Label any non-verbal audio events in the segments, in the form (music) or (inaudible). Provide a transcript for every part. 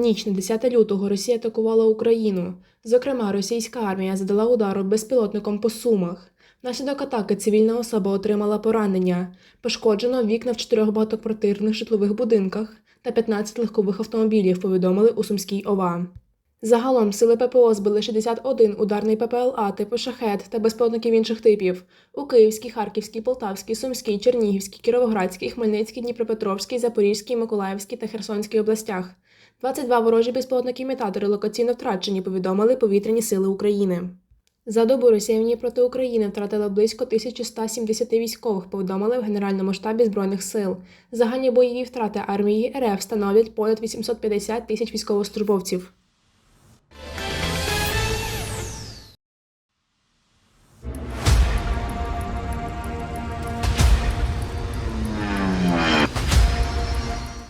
Ніч на 10 лютого Росія атакувала Україну. Зокрема, російська армія задала удару безпілотником по Сумах. Внаслідок атаки цивільна особа отримала поранення. Пошкоджено вікна в чотирьох багатоквартирних житлових будинках та 15 легкових автомобілів, повідомили у Сумській ОВА. Загалом сили ППО збили 61 ударний ППЛА типу шахет та безпілотників інших типів у Київській, Харківській, Полтавській, Сумській, Чернігівській, Кіровоградській, Хмельницькій, Дніпропетровській, Запорізькій, Миколаївській та Херсонській областях. 22 ворожі безпілотники-імітатори локаційно втрачені, повідомили повітряні сили України. За добу росіяни проти України втратили близько 1170 військових, повідомили в Генеральному штабі Збройних сил. Загальні бойові втрати армії РФ становлять понад 850 тисяч військовослужбовців.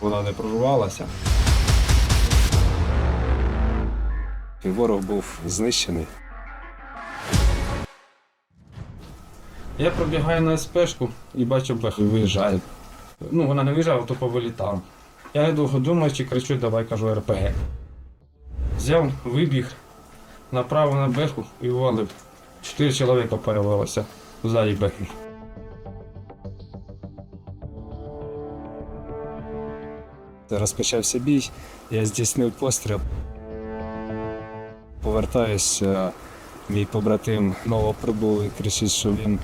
Вона не прорвалася. І ворог був знищений. Я пробігаю на СПшку і бачу бех виїжджає. Ну, вона не виїжджала, то повилітав. Я недовго думаючи, кричу, давай кажу РПГ. Взяв, вибіг направо на беху і валив. Чотири чоловіка появилося ззаді бехи. Розпочався бій, я здійснив постріл. Повертаюсь, е, мій побратим новоприбулий кричить, що він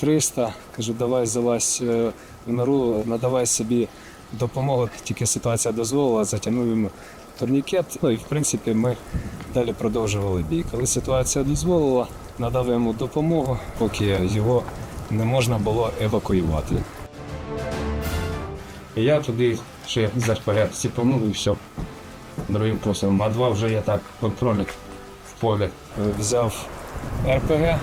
300. Кажу, давай залазь е, в нору, надавай собі допомогу. Тільки ситуація дозволила, затягнув йому турнікет. Ну і в принципі ми далі продовжували бій. Коли ситуація дозволила, надав йому допомогу, поки його не можна було евакуювати. І я туди ще з РПГ сіпанув і все. Другим посилом. А два вже я так контролю в полі. взяв РПГ,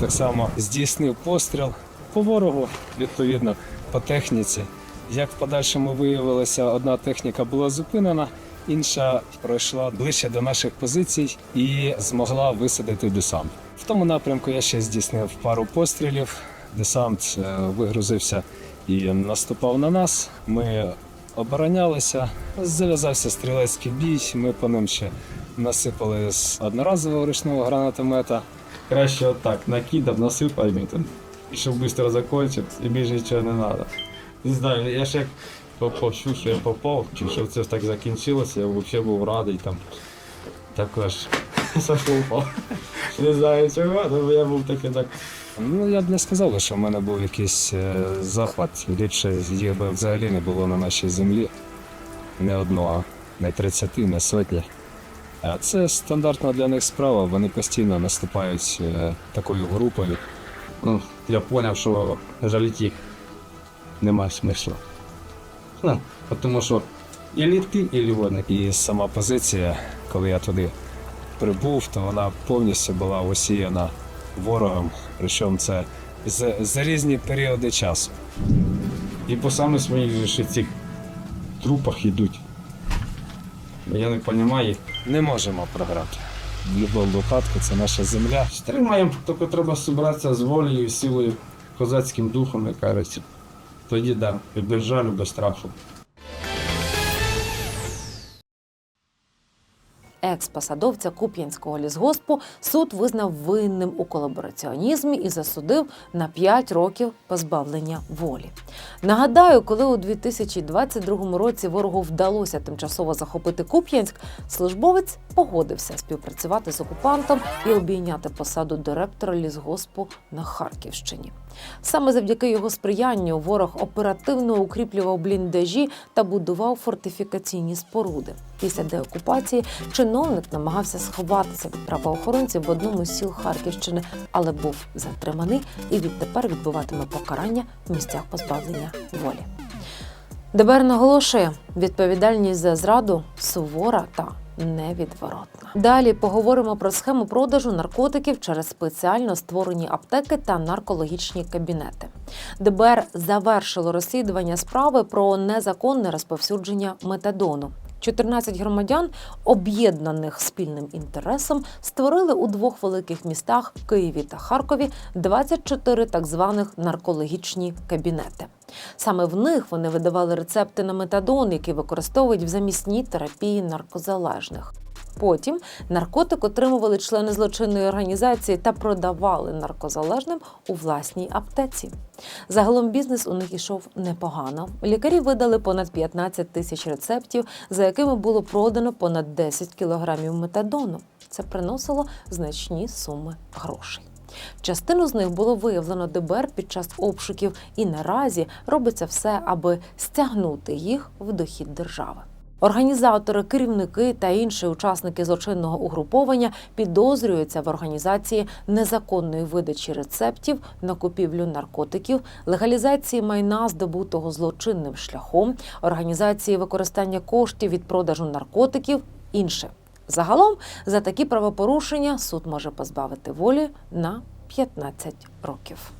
так само здійснив постріл по ворогу, відповідно, по техніці. Як в подальшому виявилося, одна техніка була зупинена, інша пройшла ближче до наших позицій і змогла висадити десант. В тому напрямку я ще здійснив пару пострілів. Десант е, вигрузився і наступав на нас. Ми оборонялися, зав'язався стрілецький бій. Ми по ним ще насипали з одноразового ручного гранатомета. Краще отак, накидав, насипав і щоб швидко закінчив, і більше нічого не треба. Не знаю, я ще як попав, що я попав, чи що це так закінчилося, я взагалі був радий там. Також (laughs) зашлупав. Не знаю чого, але я був такий так. Ну я б не сказав, що в мене був якийсь е, захват. Ліпше їх би взагалі не було на нашій землі. Не одного, не 30, не сотні. Це стандартна для них справа. Вони постійно наступають е, такою групою. Ну, я зрозумів, що жаліти їх немає смисла. Ну, тому що і ти, і вони. І сама позиція, коли я туди прибув, то вона повністю була осіяна ворогом. Причому це за, за різні періоди часу. І по саме своїх цих трупах йдуть. Я не розумію. Не можемо програти. В будь-якому випадку це наша земля. Стримаємо, тільки треба зібратися з волею, силою, козацьким духом, як кажуть. Тоді да, і без жалю, без страху. Екс-посадовця Куп'янського лісгоспу суд визнав винним у колабораціонізмі і засудив на 5 років позбавлення волі. Нагадаю, коли у 2022 році ворогу вдалося тимчасово захопити Куп'янськ, службовець погодився співпрацювати з окупантом і обійняти посаду директора лісгоспу на Харківщині. Саме завдяки його сприянню ворог оперативно укріплював бліндажі та будував фортифікаційні споруди. Після деокупації чиновник намагався сховатися від правоохоронців в одному з сіл Харківщини, але був затриманий і відтепер відбуватиме покарання в місцях позбавлення волі. ДБР наголошує, відповідальність за зраду сувора та невідворотна. Далі поговоримо про схему продажу наркотиків через спеціально створені аптеки та наркологічні кабінети. ДБР завершило розслідування справи про незаконне розповсюдження метадону. 14 громадян, об'єднаних спільним інтересом, створили у двох великих містах Києві та Харкові 24 так званих наркологічні кабінети. Саме в них вони видавали рецепти на метадон, який використовують в замісній терапії наркозалежних. Потім наркотик отримували члени злочинної організації та продавали наркозалежним у власній аптеці. Загалом бізнес у них ішов непогано. Лікарі видали понад 15 тисяч рецептів, за якими було продано понад 10 кілограмів метадону. Це приносило значні суми грошей. Частину з них було виявлено ДБР під час обшуків, і наразі робиться все, аби стягнути їх в дохід держави. Організатори, керівники та інші учасники злочинного угруповання підозрюються в організації незаконної видачі рецептів на купівлю наркотиків, легалізації майна, здобутого злочинним шляхом, організації використання коштів від продажу наркотиків, інше. Загалом за такі правопорушення суд може позбавити волі на 15 років.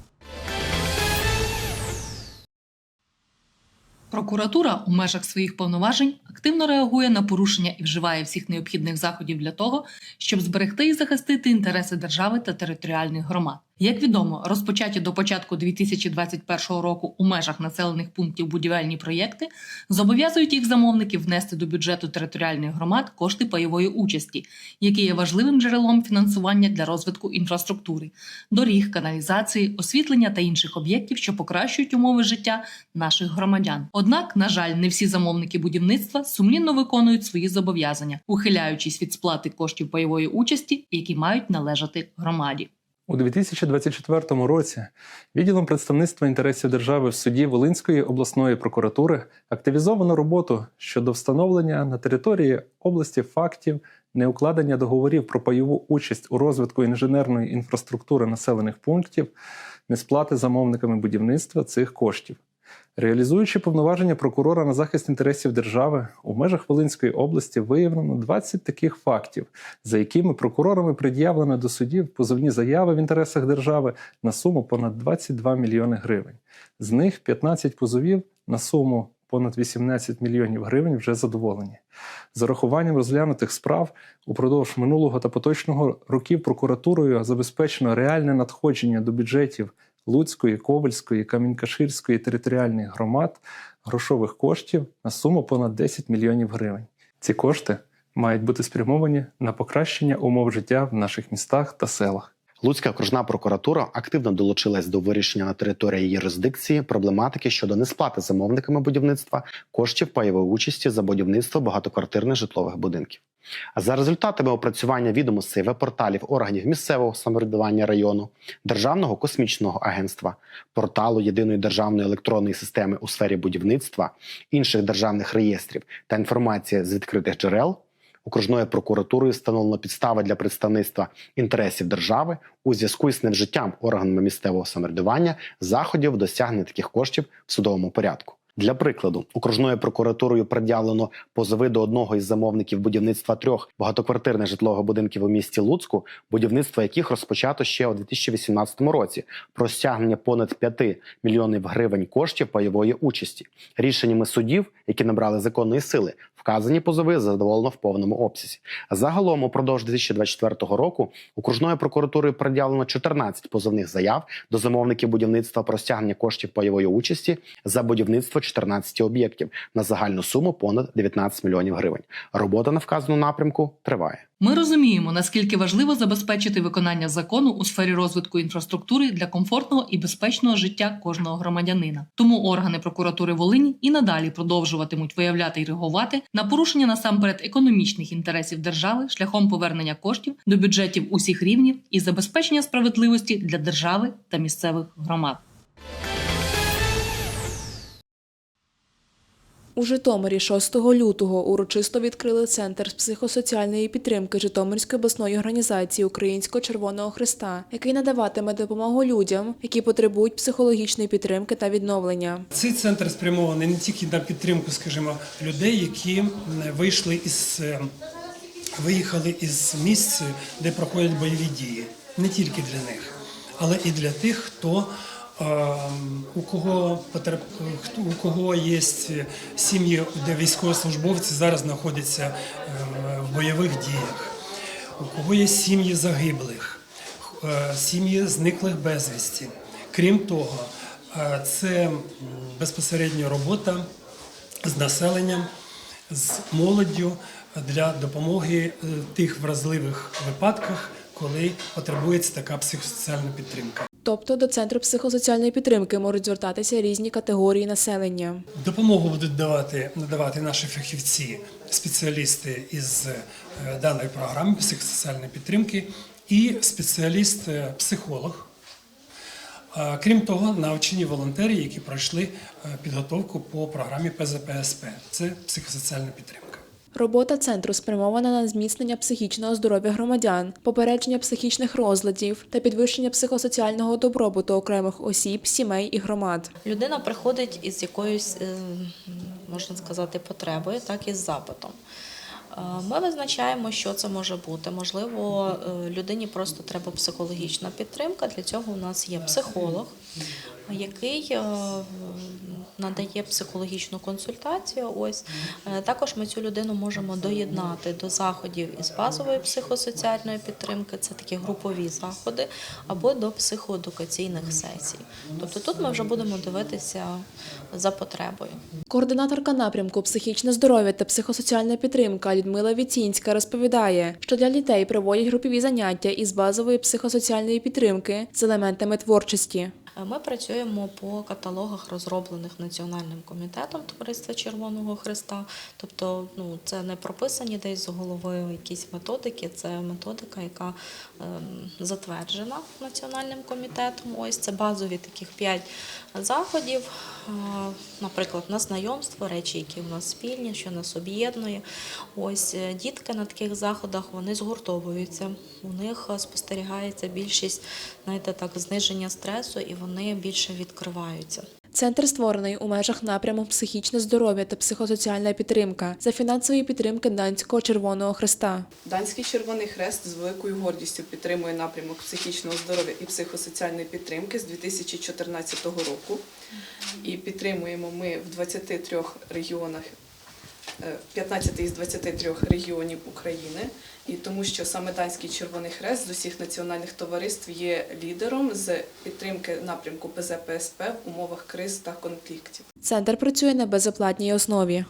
Прокуратура у межах своїх повноважень активно реагує на порушення і вживає всіх необхідних заходів для того, щоб зберегти і захистити інтереси держави та територіальних громад. Як відомо, розпочаті до початку 2021 року у межах населених пунктів будівельні проєкти зобов'язують їх замовників внести до бюджету територіальних громад кошти пайової участі, які є важливим джерелом фінансування для розвитку інфраструктури, доріг, каналізації, освітлення та інших об'єктів, що покращують умови життя наших громадян. Однак, на жаль, не всі замовники будівництва сумлінно виконують свої зобов'язання, ухиляючись від сплати коштів пайової участі, які мають належати громаді. У 2024 році відділом представництва інтересів держави в суді Волинської обласної прокуратури активізовано роботу щодо встановлення на території області фактів неукладення договорів про пайову участь у розвитку інженерної інфраструктури населених пунктів, несплати замовниками будівництва цих коштів. Реалізуючи повноваження прокурора на захист інтересів держави, у межах Волинської області виявлено 20 таких фактів, за якими прокурорами пред'явлено до судів позовні заяви в інтересах держави на суму понад 22 мільйони гривень. З них 15 позовів на суму понад 18 мільйонів гривень вже задоволені. За рахуванням розглянутих справ упродовж минулого та поточного років прокуратурою забезпечено реальне надходження до бюджетів Луцької, Ковальської, Камінькаширської територіальних громад грошових коштів на суму понад 10 мільйонів гривень. Ці кошти мають бути спрямовані на покращення умов життя в наших містах та селах. Луцька окружна прокуратура активно долучилась до вирішення на території юрисдикції проблематики щодо несплати замовниками будівництва коштів пайової участі за будівництво багатоквартирних житлових будинків. За результатами опрацювання відомостей веб-порталів органів місцевого самоврядування району, Державного космічного агентства, порталу єдиної державної електронної системи у сфері будівництва, інших державних реєстрів та інформація з відкритих джерел. Окружною прокуратурою встановлено підстави для представництва інтересів держави у зв'язку із невжиттям органами місцевого самоврядування заходів досягнення таких коштів в судовому порядку. Для прикладу, окружною прокуратурою пред'явлено позови до одного із замовників будівництва трьох багатоквартирних житлових будинків у місті Луцьку, будівництво яких розпочато ще у 2018 році, про стягнення понад 5 мільйонів гривень коштів пайової участі. Рішеннями судів, які набрали законної сили, вказані позови задоволено в повному обсязі. Загалом, упродовж 2024 року, окружною прокуратурою пред'явлено 14 позовних заяв до замовників будівництва про стягнення коштів пайової участі за будівництво 14 об'єктів на загальну суму понад 19 мільйонів гривень. Робота на вказаному напрямку триває. Ми розуміємо, наскільки важливо забезпечити виконання закону у сфері розвитку інфраструктури для комфортного і безпечного життя кожного громадянина. Тому органи прокуратури Волині і надалі продовжуватимуть виявляти і реагувати на порушення насамперед економічних інтересів держави шляхом повернення коштів до бюджетів усіх рівнів і забезпечення справедливості для держави та місцевих громад. У Житомирі 6 лютого урочисто відкрили центр з психосоціальної підтримки Житомирської обласної організації Українського Червоного Христа, який надаватиме допомогу людям, які потребують психологічної підтримки та відновлення. Цей центр спрямований не тільки на підтримку, скажімо, людей, які вийшли із е, виїхали із місць, де проходять бойові дії, не тільки для них, але і для тих, хто у кого у кого є сім'ї, де військовослужбовці зараз знаходяться е, в бойових діях, у кого є сім'ї загиблих, е, сім'ї зниклих безвісті. Крім того, е, це безпосередньо робота з населенням, з молоддю для допомоги е, тих вразливих випадках, коли потребується така психосоціальна підтримка. Тобто до центру психосоціальної підтримки можуть звертатися різні категорії населення. Допомогу будуть давати, надавати наші фахівці, спеціалісти із е, даної програми психосоціальної підтримки і спеціаліст-психолог. Крім того, навчені волонтери, які пройшли е, підготовку по програмі ПЗПСП. Це психосоціальна підтримка. Робота центру спрямована на зміцнення психічного здоров'я громадян, попередження психічних розладів та підвищення психосоціального добробуту окремих осіб, сімей і громад. Людина приходить із якоюсь, е, можна сказати, потребою, так і з запитом. Е, Ми визначаємо, що це може бути. Можливо, е, людині просто треба психологічна підтримка. Для цього у нас є психолог, який надає психологічну консультацію. Ось Е, також ми цю людину можемо доєднати до заходів із базової психосоціальної підтримки. Це такі групові заходи, або до психоедукаційних сесій. Тобто тут ми вже будемо дивитися за потребою. Координаторка напрямку психічне здоров'я та психосоціальна підтримка Людмила Віцінська розповідає, що для дітей проводять групові заняття із базової психосоціальної підтримки з елементами творчості. Ми працюємо по каталогах, розроблених Національним комітетом Товариства Червоного Христа. Тобто, ну це не прописані десь з голови якісь методики, це методика, яка ем, затверджена Національним комітетом. Ось це базові таких п'ять заходів. Е, Наприклад, на знайомство, речі, які в нас спільні, що нас об'єднує. Ось е, дітки на таких заходах вони згуртовуються. У них е, спостерігається більшість, знаєте, так, зниження стресу, і вони більше відкриваються. Центр створений у межах напряму психічне здоров'я та психосоціальна підтримка за фінансової підтримки Данського Червоного Христа. Данський Червоний Хрест з великою гордістю підтримує напрямок психічного здоров'я і психосоціальної підтримки з 2014 року. І підтримуємо ми в 23 регіонах, 15 із 23 регіонів України. І тому що саме Данський Червоний Хрест з усіх національних товариств є лідером з підтримки напрямку ПЗПСП в умовах криз та конфліктів. Центр працює на безоплатній основі.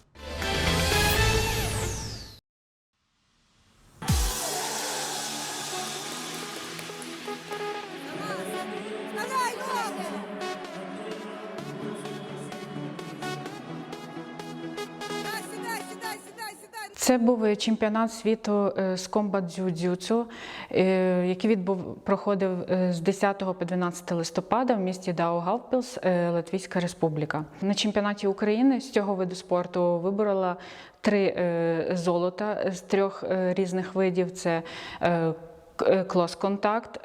Чемпіонат світу е, з комбат дзюдзюцу, е, який відбув проходив е, з 10 по 12 листопада в місті Даугавпілс, Латвійська Республіка. На чемпіонаті України з цього виду спорту виборола три золота з трьох різних видів: це клос-контакт,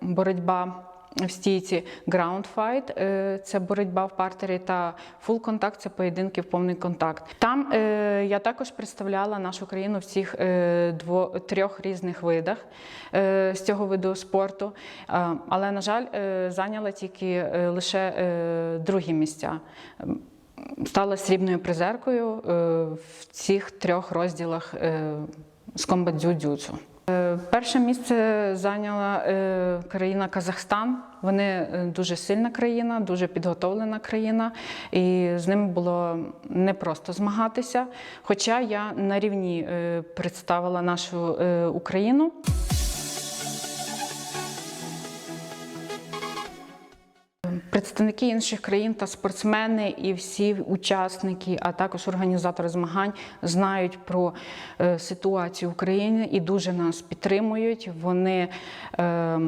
боротьба в стійці ground fight е, – це боротьба в партері, та full контакт це поєдинки в повний контакт. Там е, я також представляла нашу країну в цих е, трьох різних видах з цього виду спорту. Але, на жаль, зайняла тільки лише другі місця. Стала срібною призеркою в цих трьох розділах з комбат дзюдзюцу. Е, Перше місце зайняла е, країна Казахстан. Вони е, дуже сильна країна, дуже підготовлена країна, і з ними було непросто змагатися. Хоча я на рівні представила нашу Україну. Представники інших країн та спортсмени і всі учасники, а також організатори змагань знають про е, ситуацію в Україні і дуже нас підтримують. Вони е,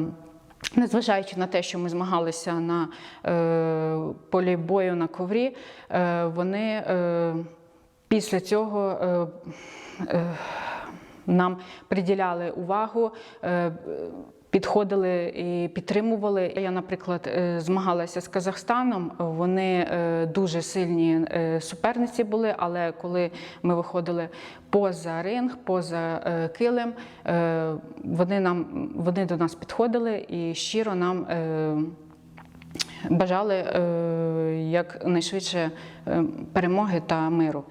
Незважаючи на те, що ми змагалися на е, полі бою на коврі, е, вони е, після цього е, е, нам приділяли увагу. Е, Підходили і підтримували. Я, наприклад, е, змагалася з Казахстаном. Вони е, дуже сильні е, суперниці були, але коли ми виходили поза ринг, поза килим, вони нам вони до нас підходили і щиро нам. бажали якнайшвидше перемоги та миру.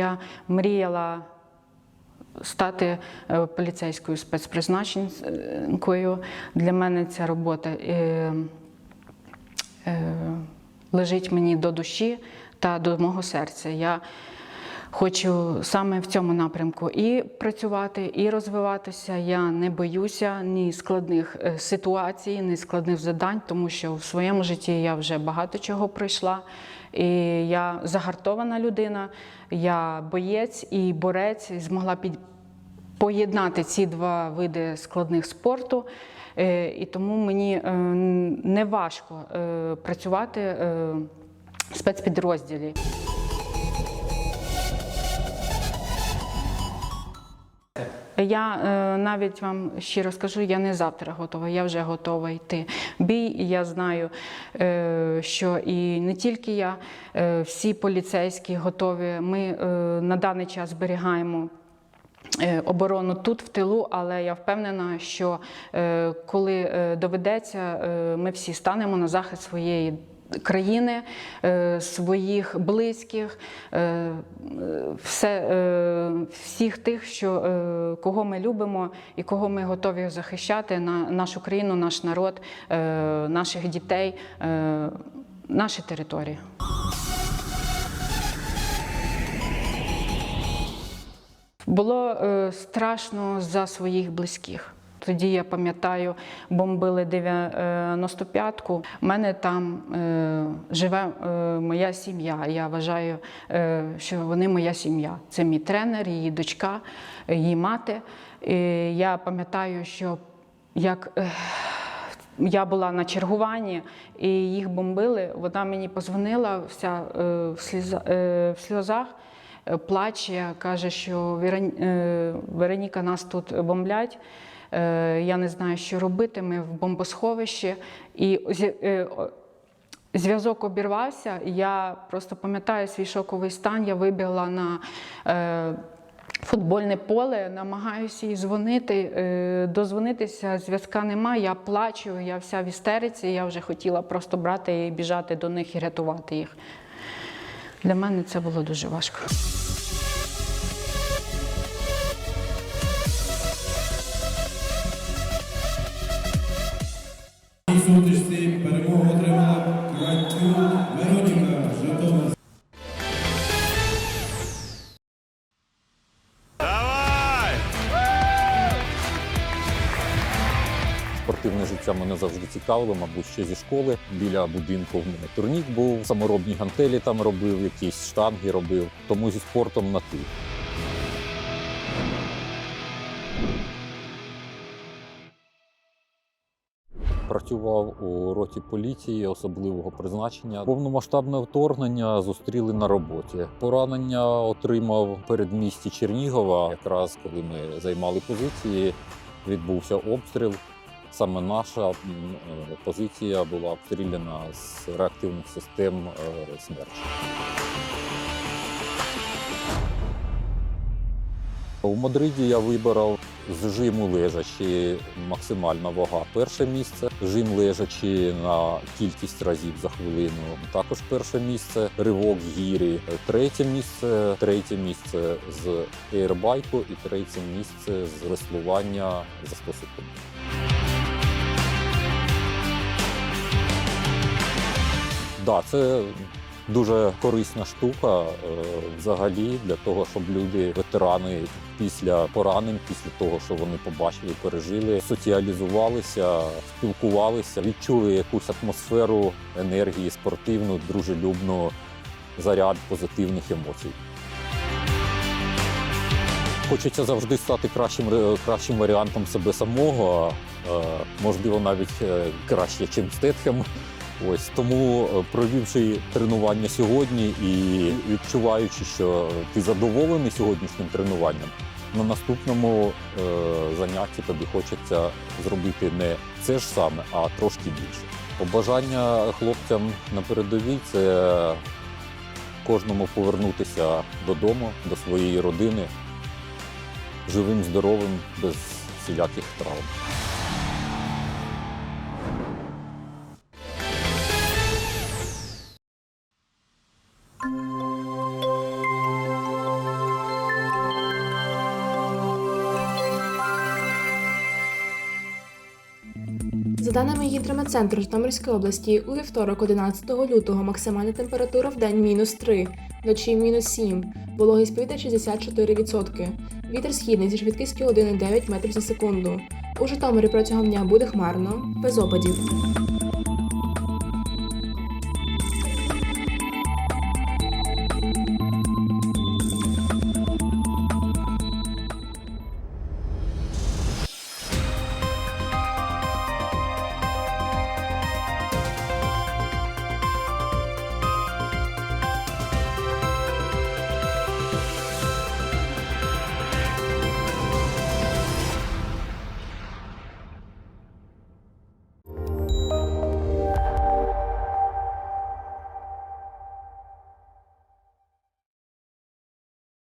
Я мріяла стати е, поліцейською спецпризначенкою. Для мене ця робота е, е, лежить мені до душі та до мого серця. Я хочу саме в цьому напрямку і працювати, і розвиватися. Я не боюся ні складних ситуацій, ні складних завдань, тому що в своєму житті я вже багато чого пройшла. І я загартована людина, я боєць і борець, і змогла під поєднати ці два види складних спорту. Е, І тому мені е, не важко е, працювати в спецпідрозділі. Я е, навіть вам щиро скажу, я не завтра готова, я вже готова йти. Бій, я знаю, е, що і не тільки я, е, всі поліцейські готові. Ми на даний час зберігаємо. Оборону тут в тилу, але я впевнена, що коли доведеться, ми всі станемо на захист своєї країни, е, своїх близьких, е, все, е, всіх тих, що, кого ми любимо і кого ми готові захищати на нашу країну, наш народ, наших дітей, наші території. Було страшно за своїх близьких. Тоді я пам'ятаю, бомбили 95-ку. У мене там е, живе е, моя сім'я. Я вважаю, е, що вони моя сім'я. Це мій тренер, її дочка, е, її мати. І я пам'ятаю, що як е, я була на чергуванні і їх бомбили, вона мені позвонила вся е, в, сліза, е, в сльозах е, плаче, каже, що е, Вероніка нас тут бомблять. Е, Я не знаю, що робити. Ми в бомбосховищі. І е, зв'язок обірвався. Я просто пам'ятаю свій шоковий стан. Я вибігла на е, футбольне поле, намагаюся їй дзвонити, дозвонитися, зв'язка немає. Я плачу, я вся в істериці. Я вже хотіла просто брати і біжати до них і рятувати їх. Для мене це було дуже важко. Сутичці перемогу отримала Кратюк Вероніка Житомир. Спортивне життя мене завжди цікавило, мабуть, ще зі школи. Біля будинку в мене турнік був, саморобні гантелі там робив, якісь штанги робив. Тому зі спортом на ти. Працював у роті поліції особливого призначення. Повномасштабне вторгнення зустріли на роботі. Поранення отримав передмісті Чернігова. Якраз коли ми займали позиції, відбувся обстріл. Саме наша е, позиція була обстріляна з реактивних систем е, «Смерч». У Мадриді я вибрав з жиму лежачи максимальна вага перше місце, жим лежачи на кількість разів за хвилину. Також перше місце, ривок гірі, третє місце, третє місце з ейрбайку і третє місце з веслування за 100 секунд. Да, це дуже корисна штука е, взагалі для того, щоб люди, ветерани після поранень, після того, що вони побачили, пережили, соціалізувалися, спілкувалися, відчули якусь атмосферу енергії, спортивну, дружелюбну, заряд позитивних емоцій. Хочеться завжди стати кращим, кращим варіантом себе самого, е, можливо, навіть е, краще, ніж Стетхем. Ось тому, е, провівши тренування сьогодні і відчуваючи, що ти задоволений сьогоднішнім тренуванням, на наступному е, занятті тобі хочеться зробити не це ж саме, а трошки більше. Побажання хлопцям на передовій це кожному повернутися додому, до своєї родини, живим, здоровим, без всіляких травм. Даними центру Житомирської області, у вівторок, 11 лютого, максимальна температура в день мінус 3, вночі мінус 7, вологість повітря 64%. Вітер східний зі швидкістю 1,9 метрів за секунду. У Житомирі протягом дня буде хмарно, без опадів.